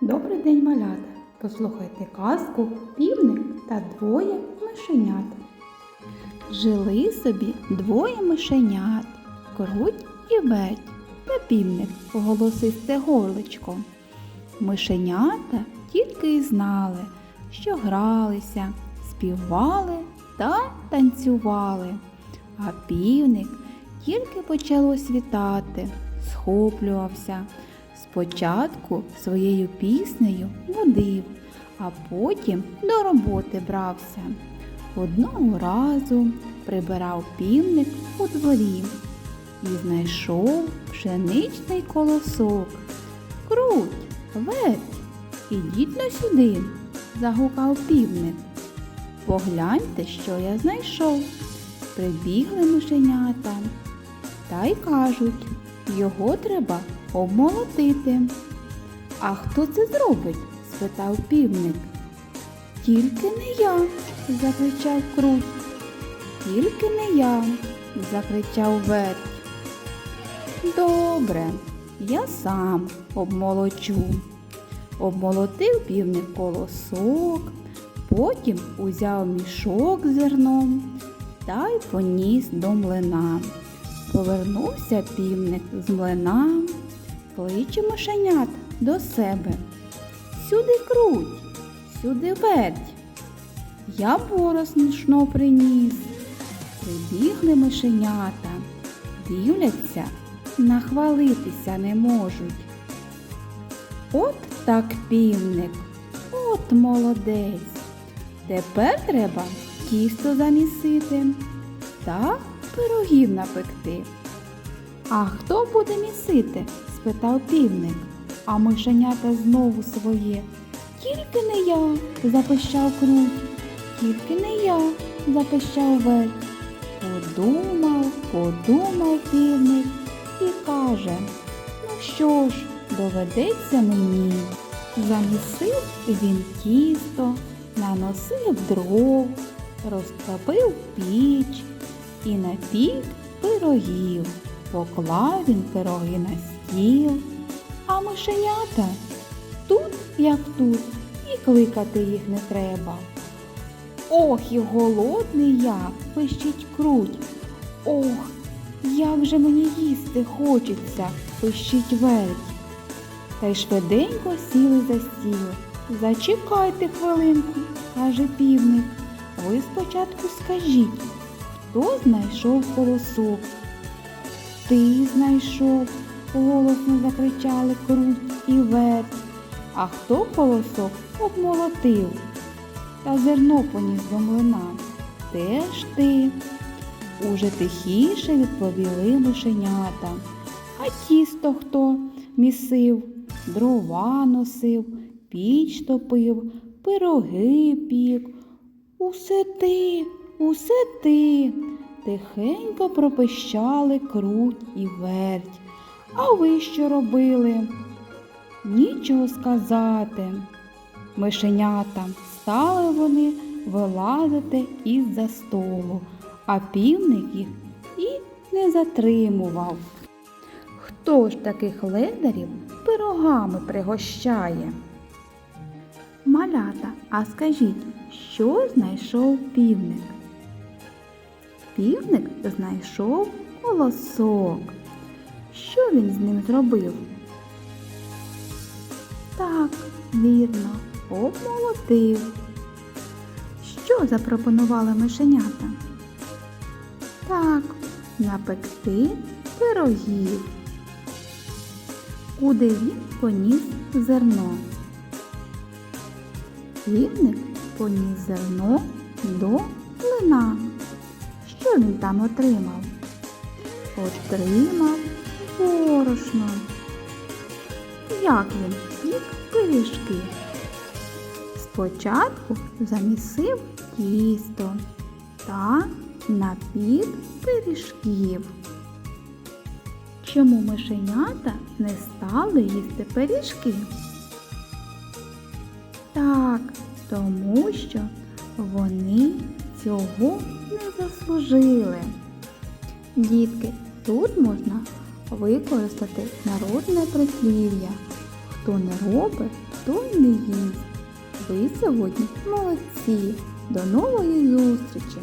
Добрий день, малята! Послухайте казку півник та двоє мишенят. Жили собі двоє мишенят, круть і ведь та півник голосисте горличко. Мишенята тільки й знали, що гралися, співали та танцювали. А півник тільки почало світати, схоплювався. Спочатку своєю піснею водив, а потім до роботи брався. Одного разу прибирав півник у дворі і знайшов пшеничний колосок. Круть, верть, ідіть на сюди, загукав півник. Погляньте, що я знайшов. Прибігли мишенята та й кажуть, його треба обмолотити. А хто це зробить? спитав півник. Тільки не я, закричав круть. Тільки не я, закричав верть. Добре, я сам обмолочу. Обмолотив півник колосок, потім узяв мішок з зерном та й поніс до млина. Повернувся півник з млина, кличе мишенят до себе. Сюди круть, сюди верть. Я борошно приніс. Прибігли мишенята, дивляться, нахвалитися не можуть. От так півник, от молодець. Тепер треба тісто замісити та пирогів напекти. А хто буде місити? спитав півник, а мишенята знову своє. Тільки не я, запищав круть, тільки не я, запищав верть. Подумав, подумав півник і каже, ну що ж, доведеться мені. Замісив він тісто, наносив дров, розтопив піч і напік пирогів. Поклав він пироги на стіл, а мишенята тут, як тут, і кликати їх не треба. Ох, і голодний я, пищить круть. Ох, як же мені їсти хочеться, пищить верть. Та й швиденько сіли за стіл. Зачекайте хвилинку, каже півник. Ви спочатку скажіть, хто знайшов колосок? Ти знайшов, голосно закричали круть і верть. А хто колосок обмолотив? Та зерно поніс до млина. Теж ти. Уже тихіше відповіли мишенята. А тісто хто місив, дрова носив, піч топив, пироги пік. Усе ти, усе ти. Тихенько пропищали круть і верть. А ви що робили? Нічого сказати. Мишенята стали вони вилазити із-за столу, а півник їх і не затримував. Хто ж таких ледарів пирогами пригощає? Малята, а скажіть, що знайшов півник? Півник знайшов колосок. Що він з ним зробив? Так, вірно, обмолотив. Що запропонували мишенята? Так, напекти пирогів. Куди він поніс зерно? Півник поніс зерно до млина. Що він там отримав? Отримав борошно. Як він пік пиріжки? Спочатку замісив тісто та напік пиріжків. Чому мишенята не стали їсти пиріжки? Так, тому що вони цього не заслужили. Дітки, тут можна використати народне прислів'я. Хто не робить, той не їсть. Ви сьогодні молодці. До нової зустрічі!